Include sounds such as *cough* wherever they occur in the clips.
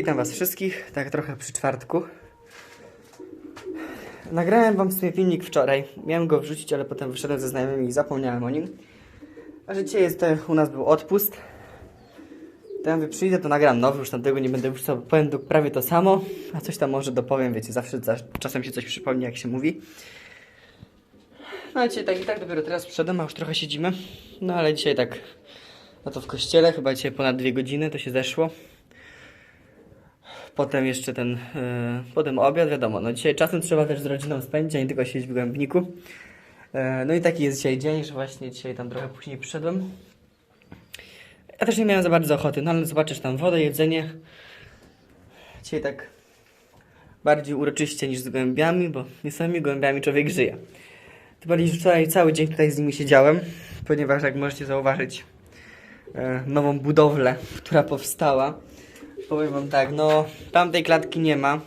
Witam Was wszystkich, tak trochę przy czwartku. Nagrałem Wam w sumie filmik wczoraj. Miałem go wrzucić, ale potem wyszedłem ze znajomymi i zapomniałem o nim. A że dzisiaj jest, e, u nas był odpust. To ja mówię, przyjdę, to nagram nowy, już tamtego nie będę wrzucał. Powiem do, prawie to samo, a coś tam może dopowiem, wiecie, zawsze za, czasem się coś przypomni, jak się mówi. No dzisiaj tak i tak dopiero teraz przyszedłem, a już trochę siedzimy. No ale dzisiaj tak, no to w kościele, chyba dzisiaj ponad dwie godziny to się zeszło. Potem jeszcze ten, e, potem obiad, wiadomo, no dzisiaj czasem trzeba też z rodziną spędzić, a nie tylko siedzieć w głębniku. E, no i taki jest dzisiaj dzień, że właśnie dzisiaj tam trochę później przyszedłem. Ja też nie miałem za bardzo ochoty, no ale zobaczysz tam wodę, jedzenie. Dzisiaj tak bardziej uroczyście niż z gołębiami, bo nie samymi gołębiami człowiek żyje. Tym bardziej, że cały dzień tutaj z nimi siedziałem, ponieważ jak możecie zauważyć, e, nową budowlę, która powstała. Powiem wam tak, no tamtej klatki nie ma.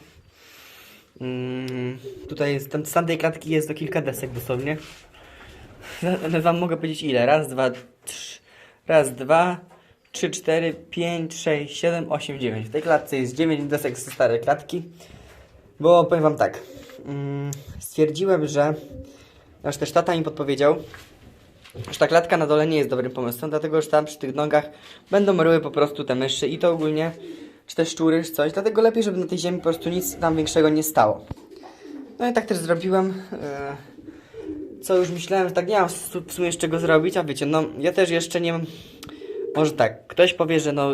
Mm, tutaj jest, tam, z tamtej klatki jest to kilka desek dosłownie. Wam mogę powiedzieć ile? Raz, dwa, trz, raz, dwa, trzy, cztery, pięć, sześć, siedem, osiem, dziewięć. W tej klatce jest dziewięć desek ze starej klatki. Bo powiem wam tak, mm, stwierdziłem, że aż też tata mi podpowiedział, że ta klatka na dole nie jest dobrym pomysłem, dlatego że tam przy tych nogach będą ryły po prostu te myszy i to ogólnie, czy te szczury, czy coś, dlatego lepiej, żeby na tej ziemi po prostu nic tam większego nie stało. No i tak też zrobiłem. e, Co już myślałem, że tak nie mam w sumie z czego zrobić, a wiecie, no ja też jeszcze nie mam. Może tak, ktoś powie, że no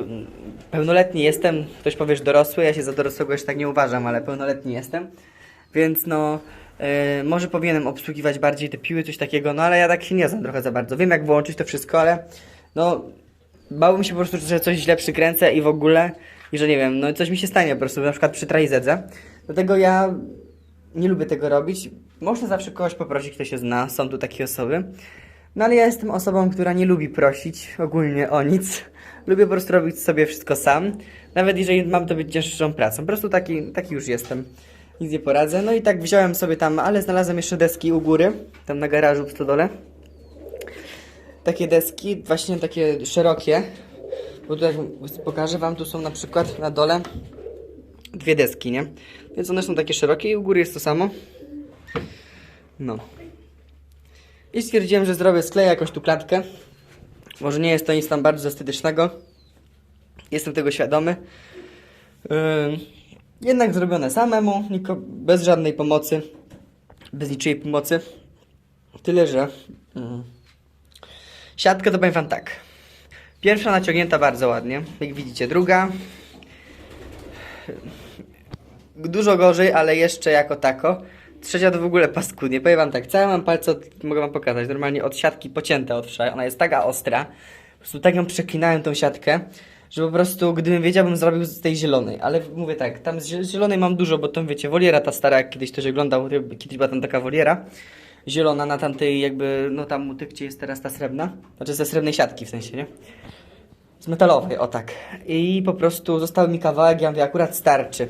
pełnoletni jestem, ktoś powie, że dorosły, ja się za dorosłego jeszcze tak nie uważam, ale pełnoletni jestem, więc no e, może powinienem obsługiwać bardziej te piły, coś takiego, no ale ja tak się nie znam trochę za bardzo. Wiem jak włączyć to wszystko, ale no bałbym się po prostu, że coś źle przykręcę i w ogóle, i że nie wiem, no coś mi się stanie po prostu, na przykład przy trajzedze. Dlatego ja nie lubię tego robić. Można zawsze kogoś poprosić, kto się zna, są tu takie osoby. No ale ja jestem osobą, która nie lubi prosić ogólnie o nic. Lubię po prostu robić sobie wszystko sam. Nawet jeżeli mam to być cięższą pracą. Po prostu taki, taki już jestem. Nic nie poradzę. No i tak wziąłem sobie tam, ale znalazłem jeszcze deski u góry. Tam na garażu w stodole. Takie deski, właśnie takie szerokie. Bo tutaj pokażę wam, tu są na przykład na dole dwie deski, nie? Więc one są takie szerokie i u góry jest to samo. No. I stwierdziłem, że zrobię, skleję jakoś tu klatkę. Może nie jest to nic tam bardzo estetycznego. Jestem tego świadomy. Ym, jednak zrobione samemu, bez żadnej pomocy. Bez niczyjej pomocy. Tyle, że... ym, siatkę to powiem wam tak. Pierwsza naciągnięta bardzo ładnie, jak widzicie. Druga dużo gorzej, ale jeszcze jako tako. Trzecia to w ogóle paskudnie. Powiem wam tak, całe mam palce, od, mogę wam pokazać, normalnie od siatki pocięte od wczoraj. Ona jest taka ostra. Po prostu tak ją przeklinałem tą siatkę, że po prostu gdybym wiedział, bym zrobił z tej zielonej. Ale mówię tak, tam z zie- z zielonej mam dużo, bo tam wiecie, woliera ta stara, jak kiedyś ktoś oglądał, kiedyś była tam taka woliera. Zielona na tamtej jakby, no tam u tych, gdzie jest teraz ta srebrna. Znaczy ze srebrnej siatki w sensie, nie? Z metalowej, o tak. I po prostu został mi kawałek, ja mówię, akurat starczy.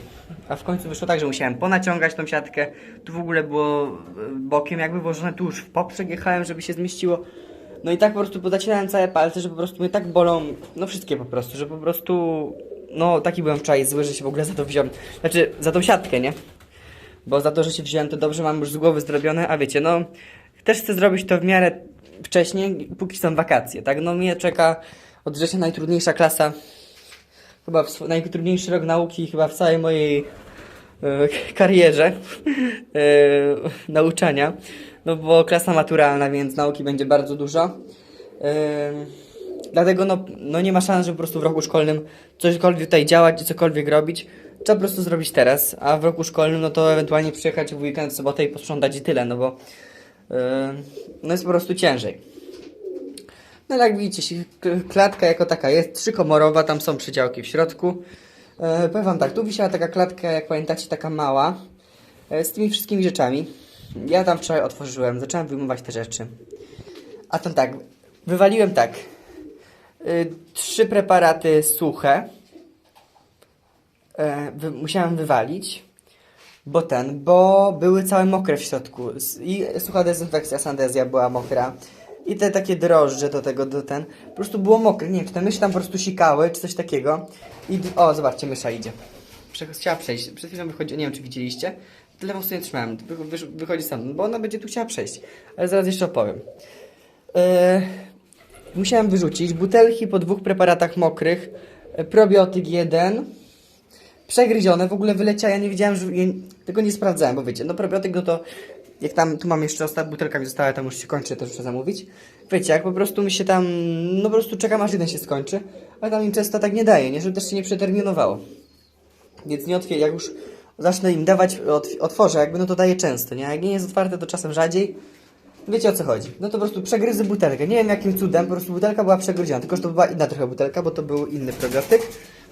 A w końcu wyszło tak, że musiałem ponaciągać tą siatkę. Tu w ogóle było e, bokiem jakby włożone, tu już w poprzek jechałem, żeby się zmieściło. No i tak po prostu podacinałem całe palce, że po prostu mnie tak bolą, no wszystkie po prostu, że po prostu, no taki byłem wczoraj zły, że się w ogóle za to wziąłem. Znaczy, za tą siatkę, nie? Bo za to, że się wziąłem, to dobrze mam już z głowy zrobione, a wiecie, no też chcę zrobić to w miarę wcześniej, póki są wakacje, tak? No mnie czeka od września najtrudniejsza klasa, chyba w, najtrudniejszy rok nauki chyba w całej mojej e, karierze e, nauczania, no bo klasa maturalna, więc nauki będzie bardzo dużo. E, dlatego no, no nie ma szans, żeby po prostu w roku szkolnym cośkolwiek tutaj działać i cokolwiek robić. Trzeba po prostu zrobić teraz, a w roku szkolnym no to ewentualnie przyjechać w weekend, w sobotę i posprzątać i tyle, no bo e, no jest po prostu ciężej. No ale jak widzicie, klatka jako taka jest trzykomorowa, tam są przydziałki w środku. E, powiem wam tak, tu wisiała taka klatka, jak pamiętacie, taka mała, e, z tymi wszystkimi rzeczami. Ja tam wczoraj otworzyłem, zacząłem wyjmować te rzeczy. A tam tak, wywaliłem tak, y, trzy preparaty suche, wy, musiałem wywalić, bo ten, bo były całe mokre w środku i sucha dezynfekcja, sandezja była mokra i te takie drożdże do tego, do ten, po prostu było mokre, nie wiem, czy te myszy tam po prostu sikały, czy coś takiego i, o, zobaczcie, mysza idzie. chciała przejść. Przed chwilą wychodzi, nie wiem czy widzieliście. Telefon sobie trzymałem, wy, wy, wychodzi sam, bo ona będzie tu chciała przejść. Ale zaraz jeszcze opowiem. E, musiałem wyrzucić butelki po dwóch preparatach mokrych. e, Probiotyk 1. Przegryzione, w ogóle wyleciała, ja nie wiedziałem, że... Tego nie sprawdzałem, bo wiecie, no probiotyk, no to... Jak tam, tu mam jeszcze ostatnia butelka mi została, tam już się kończy, też muszę zamówić. Wiecie, jak po prostu mi się tam, no po prostu czekam aż jeden się skończy, ale tam im często tak nie daje, nie, żeby też się nie przeterminowało. Więc nie otwieram, jak już zacznę im dawać, ot, otworzę jakby, no to daję często, nie, jak nie jest otwarte, to czasem rzadziej. Wiecie o co chodzi. No to po prostu przegryzę butelkę. Nie wiem jakim cudem, po prostu butelka była przegryziona, tylko że to była inna trochę butelka, bo to był inny probiotyk,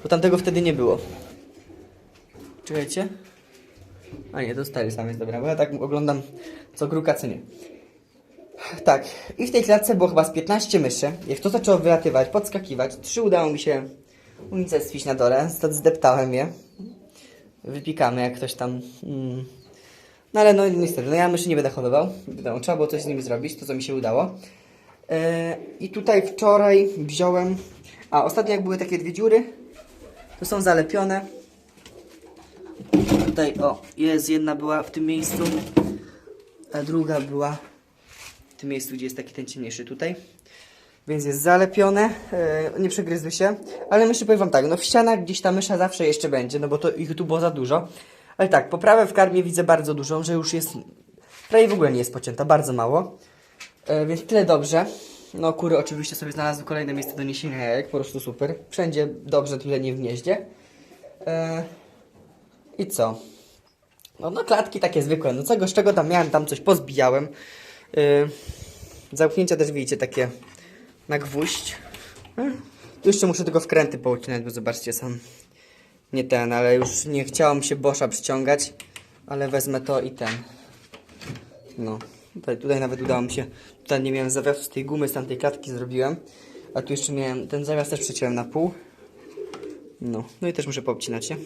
bo tamtego wtedy nie było. Czekajcie. A nie, to stary sam jest, dobra, bo ja tak oglądam co gruka, co nie. Tak, i w tej klatce było chyba z 15 myszy. Jak to zaczęło wylatywać, podskakiwać, trzy udało mi się unicestwić na dole, stąd zdeptałem je. Wypikamy jak ktoś tam... Mm. No ale no niestety, no ja myszy nie będę hodował. Trzeba było coś z nimi zrobić, to co mi się udało. E, I tutaj wczoraj wziąłem... A, ostatnio jak były takie dwie dziury, to są zalepione. Tutaj, o, jest jedna była w tym miejscu, a druga była w tym miejscu, gdzie jest taki ten ciemniejszy tutaj. Więc jest zalepione, e, nie przegryzły się. Ale myszy powiem wam tak, no w ścianach gdzieś ta mysza zawsze jeszcze będzie, no bo to ich tu było za dużo. Ale tak, poprawę w karmie widzę bardzo dużą, że już jest, prawie w ogóle nie jest pocięta, bardzo mało. E, więc tyle dobrze. No kury oczywiście sobie znalazły kolejne miejsce do niesienia jajek, po prostu super. Wszędzie dobrze, tyle nie w gnieździe. E, I co? No, no klatki takie zwykłe, no czego, z czego tam miałem, tam coś pozbijałem. Yy, zamknięcia też widzicie takie na gwóźdź. Yy, jeszcze muszę tylko wkręty poucinać, bo zobaczcie sam. Nie ten, ale już nie chciało mi się Boscha przyciągać, ale wezmę to i ten. No, tutaj, tutaj nawet udało mi się, tutaj nie miałem zawiasu z tej gumy, z tamtej klatki zrobiłem. A tu jeszcze miałem, ten zawias też przeciąłem na pół. No, no i też muszę poobcinać, nie?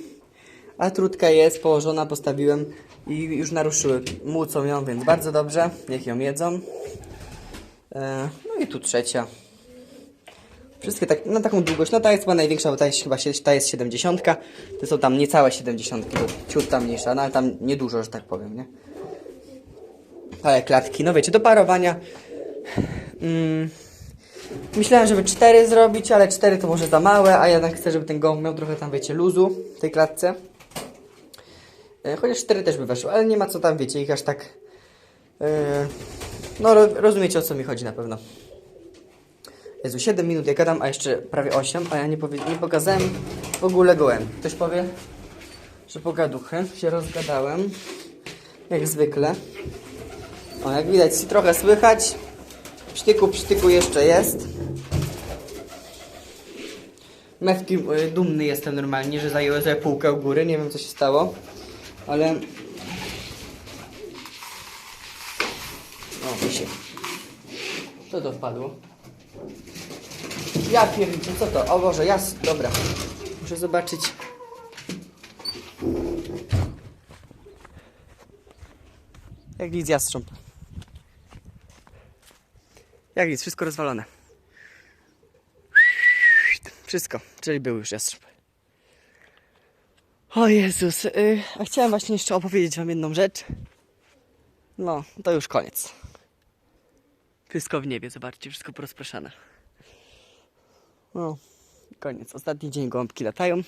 A trudka jest położona, postawiłem i już naruszyły. Mucą ją, więc bardzo dobrze. Niech ją jedzą. E, no i tu trzecia. Wszystkie tak, na taką długość. No ta jest chyba największa, bo ta jest chyba ta jest 70. To są tam niecałe 70, to ciut tam mniejsza, no ale tam niedużo, że tak powiem, nie? Ale klatki, no wiecie, do parowania. Mm, Myślałem, żeby 4 zrobić, ale 4 to może za małe, a jednak chcę, żeby ten gołąb miał trochę tam, wiecie, luzu w tej klatce. E, Chociaż 4 też by weszło, ale nie ma co tam, wiecie, ich aż tak... e, No, ro, rozumiecie o co mi chodzi na pewno. Jezu, 7 minut ja gadam, a jeszcze prawie 8, a ja nie, powie, nie pokazałem w ogóle gołem. Ktoś powie, że pogaduchy się rozgadałem, jak zwykle. O, jak widać, trochę słychać. Psztyku, psztyku jeszcze jest. Mewki y, dumny jestem normalnie, że zajęły sobie półkę u góry. Nie wiem co się stało, ale. O, mi się. Co to wpadło? Ja pierniczę, co to? O Boże, jas. Dobra. Muszę zobaczyć. Jak nic jastrząb. Jak nic, wszystko rozwalone. Wszystko, czyli był już jastrząb. O Jezus, y, a chciałem właśnie jeszcze opowiedzieć wam jedną rzecz. No, to już koniec. Wszystko w niebie, zobaczcie, wszystko porozpraszane. No, koniec. Ostatni dzień gołąbki latają.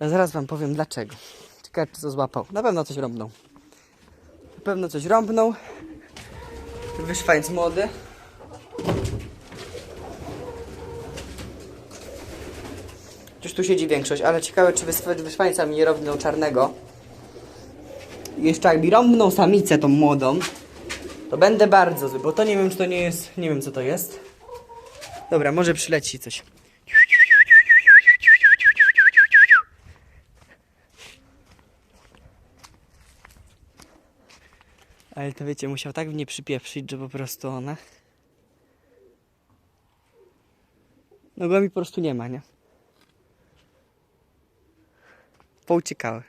A zaraz wam powiem dlaczego. Ciekawe, czy to złapał. Na pewno coś rąbnął. Na pewno coś rąbnął. Wyszwańc młody. Tu siedzi większość, ale ciekawe, czy wyszwańca mi nie rąbną czarnego. Jeszcze jak mi rąbną samicę tą młodą, to będę bardzo zły, bo to nie wiem, czy to nie jest, nie wiem co to jest. Dobra, może przyleci coś. Ale to wiecie, musiał tak w nie przypieprzyć, że po prostu ona... No go mi po prostu nie ma, nie? Pouciekały.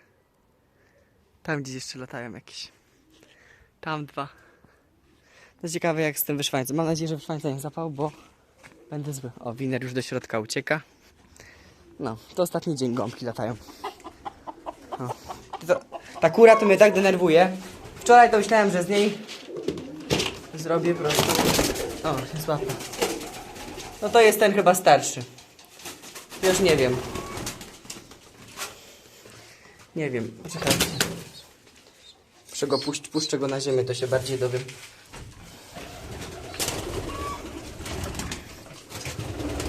Tam gdzieś jeszcze latają jakieś. Tam dwa. No ciekawe jak z tym wyszwańcem. Mam nadzieję, że wyszwańca nie zapał, bo będę zły. O, winer już do środka ucieka. No, to ostatni dzień gąbki latają. O. To, ta kura to mnie tak denerwuje. Wczoraj to myślałem, że z niej zrobię po prostu. O, jest łapa. No to jest ten chyba starszy. Już nie wiem. Nie wiem, poczekajcie. Muszę go puść, puszczę go na ziemię, to się bardziej dowiem.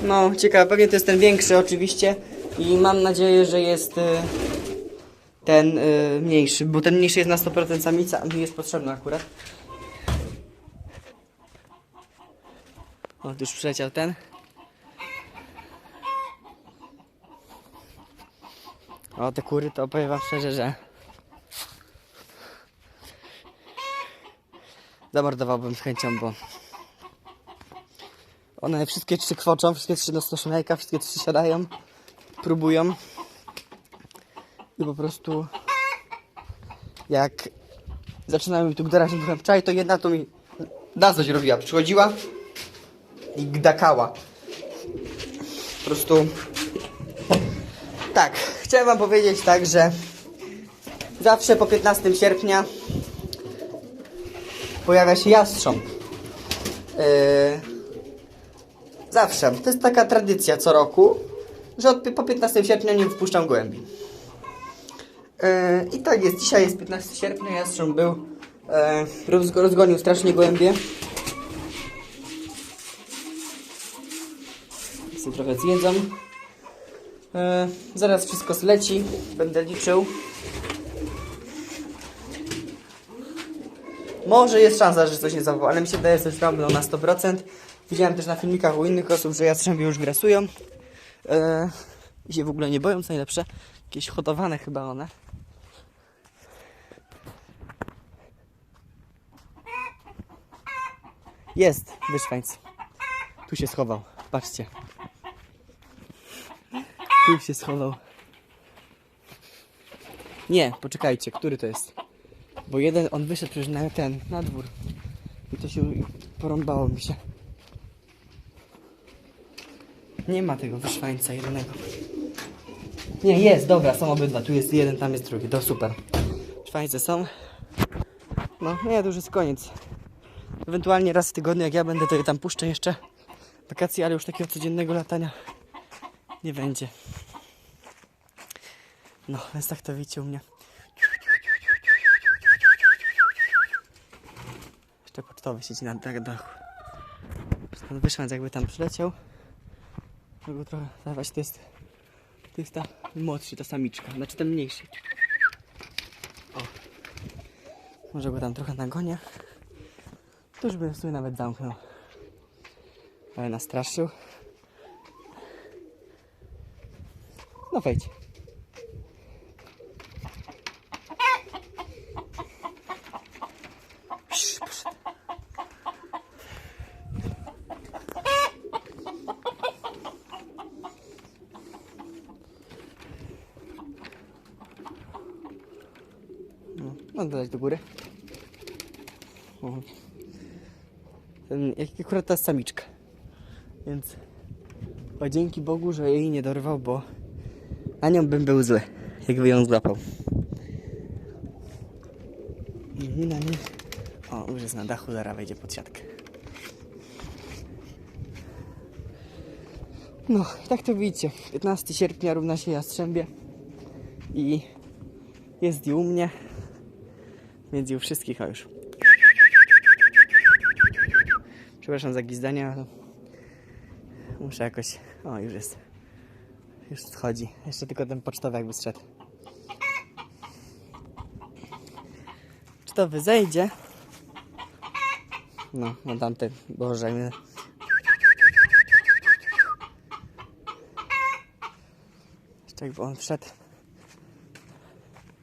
No, ciekawe, pewnie to jest ten większy oczywiście i mam nadzieję, że jest y, ten y, mniejszy, bo ten mniejszy jest na 100% samica, mi jest potrzebny akurat. O, tu już przyleciał ten. O, te kury to powiem wam szczerze, że zamordowałbym z chęcią, bo one wszystkie trzy kwoczą, wszystkie trzy dostają jajka, wszystkie trzy siadają, próbują i po prostu jak zaczynają mi tu gdarać na wczoraj, to jedna to mi da coś robiła, przychodziła i gdakała. Po prostu tak, chciałem wam powiedzieć tak, że zawsze po 15 sierpnia pojawia się jastrząb. Yy, zawsze. To jest taka tradycja co roku, że od, po 15 sierpnia nie wpuszczam gołębi. Yy, I tak jest. Dzisiaj jest 15 sierpnia, jastrząb był. Yy, roz, rozgonił strasznie gołębie. Sobie trochę zjedzą. E, zaraz wszystko zleci, będę liczył. Może jest szansa, że coś nie zawoła, ale mi się wydaje, że coś będą na 100%. Widziałem też na filmikach u innych osób, że jastrzębie już grasują. E, I się w ogóle nie boją, co najlepsze. Jakieś hodowane chyba one. Jest, wyszwańc. Tu się schował, patrzcie. Tu się schował. Nie, poczekajcie, który to jest? Bo jeden, on wyszedł przecież na ten, na dwór. I to się porąbało mi się. Nie ma tego wyszwańca jednego. Nie, jest, dobra, są obydwa. Tu jest jeden, tam jest drugi. To super. Szwańce są. No, nie, to już jest koniec. Ewentualnie raz w tygodniu, jak ja będę, to je tam puszczę jeszcze. Wakacje, ale już takiego codziennego latania nie będzie. No, więc tak to widzicie u mnie. Jeszcze pocztowy siedzi na dach- dachu. Stąd wyszłam, jakby tam przyleciał. Mogę trochę dawać, to jest, to jest ta młodszy, ta samiczka, znaczy ten mniejszy. O. Może go tam trochę nagonię. To już bym sobie nawet zamknął. Ale nastraszył. No wejdź. No, mam dodać do góry. O. Ten, jak akurat ta samiczka. Więc o, dzięki Bogu, że jej nie dorwał, bo na nią bym był zły, jakby ją złapał. I na nie. O, już jest na dachu, zaraz wejdzie pod siatkę. No, tak to widzicie. 15 sierpnia równa się Jastrzębie. I jest i u mnie. Więc u wszystkich, a już. Przepraszam za gwizdania, ale muszę jakoś... O, już jest. Już schodzi. Jeszcze tylko ten pocztowy jakby zszedł. Pocztowy zejdzie. No, no tamten, boże, mnie- Jeszcze jakby on wszedł.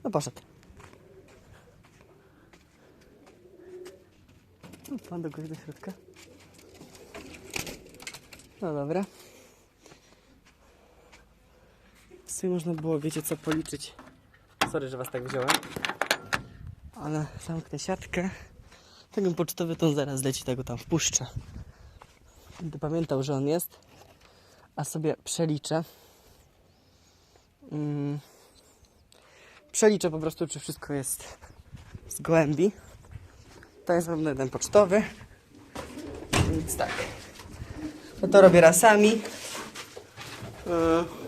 No poszedł. No, pan do góry do środka. No dobra. W sumie można było, wiecie co, policzyć. Sorry, że was tak wziąłem. Ale zamknę siatkę. Ten pocztowy to zaraz leci, tego tam wpuszczę. Będę pamiętał, że on jest. A sobie przeliczę. Mm. przeliczę po prostu, czy wszystko jest z gołębi. To jest pewno jeden pocztowy. Więc tak. No to robię rasami. Yy.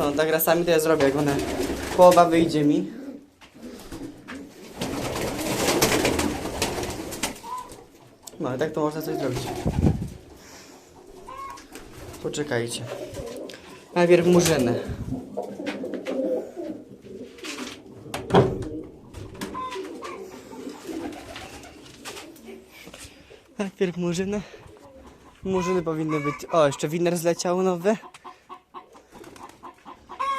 No, tak rasami to ja zrobię, jak one połowa wyjdzie mi. No i tak to można coś zrobić. Poczekajcie. Najpierw murzyny. Najpierw murzyny. Murzyny powinny być. O, jeszcze winer zleciał nowy.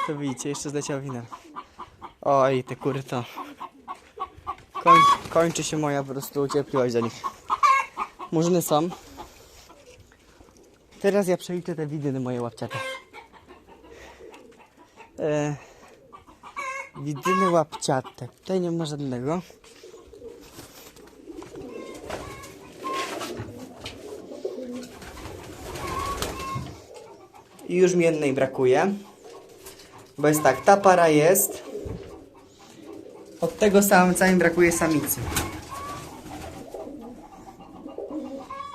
To widzicie, jeszcze zleciał winer. Oj, te kury to. Koń, kończy się moja po prostu cierpliwość do nich. Murzyny są. Teraz ja przeliczę te widyny moje łapciate. E, widyny łapciate. Tutaj nie ma żadnego. I już mi jednej brakuje. Bo jest tak, ta para jest. Od tego samca mi brakuje samicy.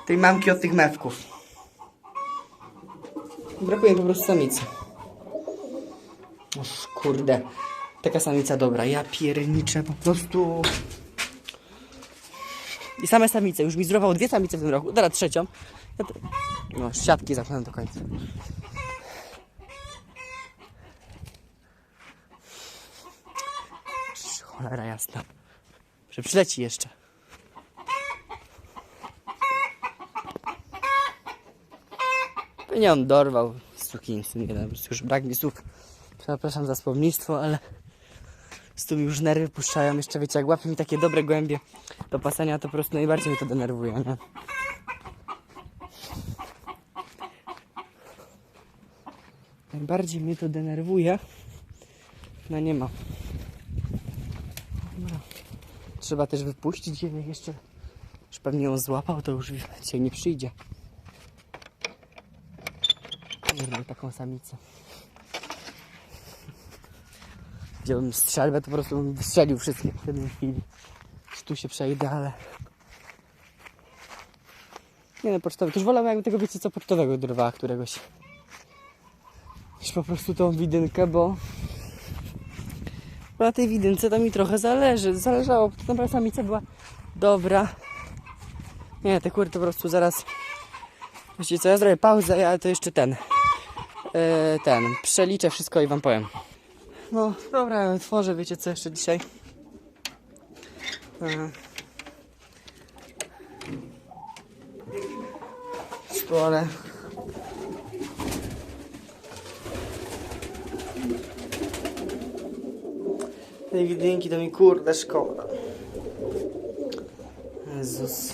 Tej mamki od tych mewków. Brakuje po prostu samicy. Oż kurde. Taka samica dobra. Ja pierniczę po prostu. I same samice. Już mi zdrowało dwie samice w tym roku. Teraz trzecią. No, siatki zamknąłem do końca. Cholera jasna. Że przyleci jeszcze. Pewnie on dorwał sukinsyn jeden, po prostu już brak mi słów. Przepraszam za słownictwo, ale z tym już nerwy puszczają. Jeszcze wiecie, jak łapie mi takie dobre głębie do pasania, to po prostu najbardziej mnie to denerwuje, nie? Najbardziej mnie to denerwuje. No nie ma. Trzeba też wypuścić je, jeszcze już pewnie ją złapał, to już dzisiaj nie przyjdzie. Miał taką samicę. Wziąłem strzelbę, to po prostu bym wystrzelił wszystkie w jednej chwili. Tu się przejdę, ale... Nie no, pocztowy. To już wolałem jakby tego, wiecie co, pocztowego dorwała któregoś. Już po prostu tą widynkę, bo... Bo na tej widynce to mi trochę zależy. Zależało, bo naprawdę samica była dobra. Nie, te kury to po prostu zaraz... Wiecie co, ja zrobię pauzę, ale to jeszcze ten... Yy, ten, przeliczę wszystko i wam powiem. No, dobra, ja otworzę, wiecie co jeszcze dzisiaj? Yy. Spole. Tej widynki to mi kurde szkoda. Jezus.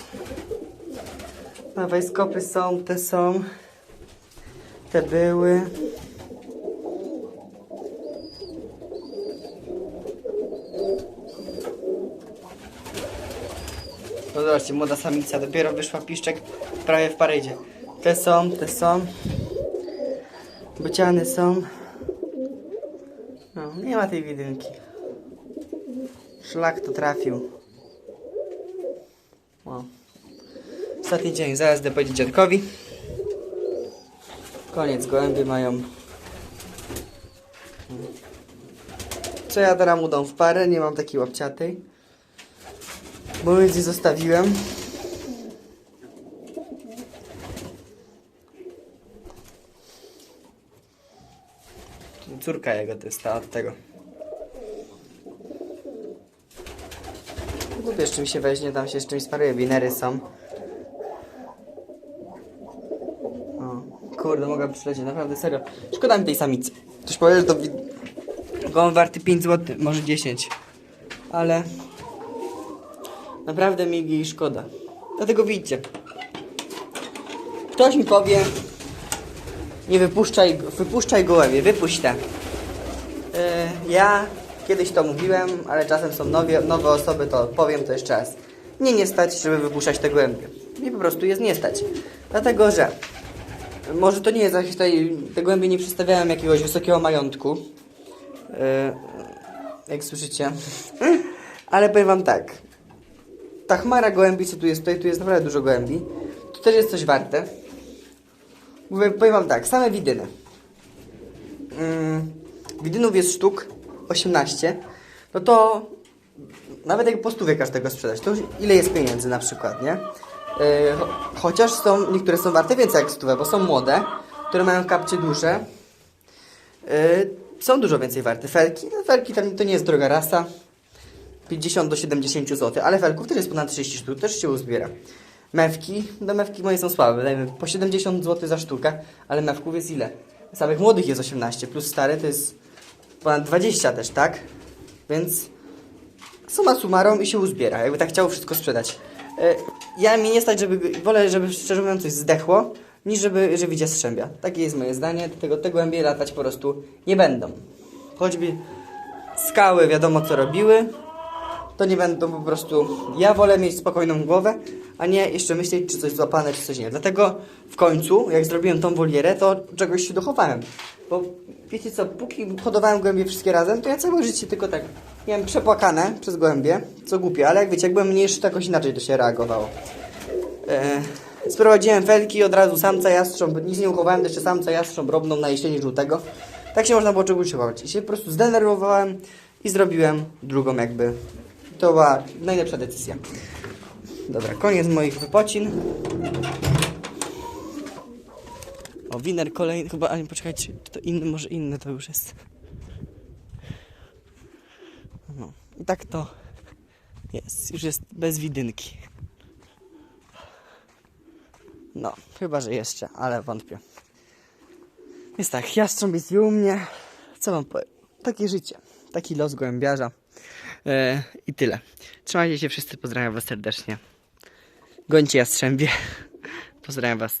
No wejskopy są, te są. Te były. No zobaczcie, młoda samica, dopiero wyszła piszczek prawie w parydzie. Te są, te są. Bociany są. No, nie ma tej widynki. Szlak to trafił. O. Ostatni dzień, zaraz idę powiedzieć dziadkowi. Koniec, gołębie mają. Co ja teraz dam w parę? Nie mam takiej łapciatej. Bo je zostawiłem. Córka jego to jest ta od tego. Z czym się weźmie, tam się z czymś sparuje. Winery są. O, kurde, mogę przylecieć, naprawdę serio. Szkoda mi tej samicy. Ktoś powie, że to gołąb warty 5 zł, może 10. Ale naprawdę mi jej szkoda. Dlatego widzicie. Ktoś mi powie, nie wypuszczaj, wypuszczaj gołębie, wypuść te. Yy, ja kiedyś to mówiłem, ale czasem są nowe, nowe osoby, to powiem to jeszcze raz. Mnie nie stać, żeby wypuszczać te gołębie. Mi po prostu jest nie stać. Dlatego, że Może to nie jest jakieś tutaj, te głębie nie przedstawiałem jakiegoś wysokiego majątku. E, jak słyszycie. *laughs* Ale powiem wam tak. Ta chmara gołębi, co tu jest, tutaj tu jest naprawdę dużo gołębi. To też jest coś warte. Powiem wam tak, same widyny. Mm, widynów jest sztuk 18. No to nawet jak po stówie każdego sprzedać, to już ile jest pieniędzy na przykład, nie? Cho- chociaż są, niektóre są warte więcej jak stówę, bo są młode, które mają kapcie duże. Yy, są dużo więcej warte. Felki, no felki tam, to nie jest droga rasa. 50 do 70 zł, ale felków też jest ponad 30 sztuk, też się uzbiera. Mewki, no mewki moje są słabe, dajmy po 70 zł za sztukę, ale mewków jest ile? Samych młodych jest 18, plus stare to jest ponad 20 też, tak? Więc suma summarum i się uzbiera, jakby tak chciało wszystko sprzedać. E, Ja mi nie stać, żeby, wolę, żeby szczerze mówiąc coś zdechło, niż żeby żywić jastrzębia. Takie jest moje zdanie, dlatego te głębie latać po prostu nie będą. Choćby skały wiadomo co robiły, to nie będą po prostu. Ja wolę mieć spokojną głowę, a nie jeszcze myśleć, czy coś złapane, czy coś nie. Dlatego w końcu, jak zrobiłem tą wolierę, to czegoś się dochowałem. Bo wiecie co, póki hodowałem głębie wszystkie razem, to ja całe życie tylko tak miałem przepłakane przez głębie, co głupie, ale jak wiecie, jak byłem mniejszy, to jakoś inaczej to się reagowało. E, sprowadziłem felki od razu samca jastrząb, nic nie uchowałem, jeszcze samca jastrząb robną na jesieni żółtego. Tak się można było czegoś chować. I się po prostu zdenerwowałem i zrobiłem drugą jakby. To była najlepsza decyzja. Dobra, koniec moich wypocin. O, winer kolejny, chyba, ale poczekajcie, to inny, może inny to już jest. No, i tak to jest, już jest bez widynki. No, chyba, że jeszcze, ale wątpię. Jest tak, jastrząb jest u mnie. Co wam powiem? Takie życie, taki los gołębiarza. E, I tyle. Trzymajcie się wszyscy, pozdrawiam was serdecznie. Gońcie jastrzębie. Pozdrawiam was.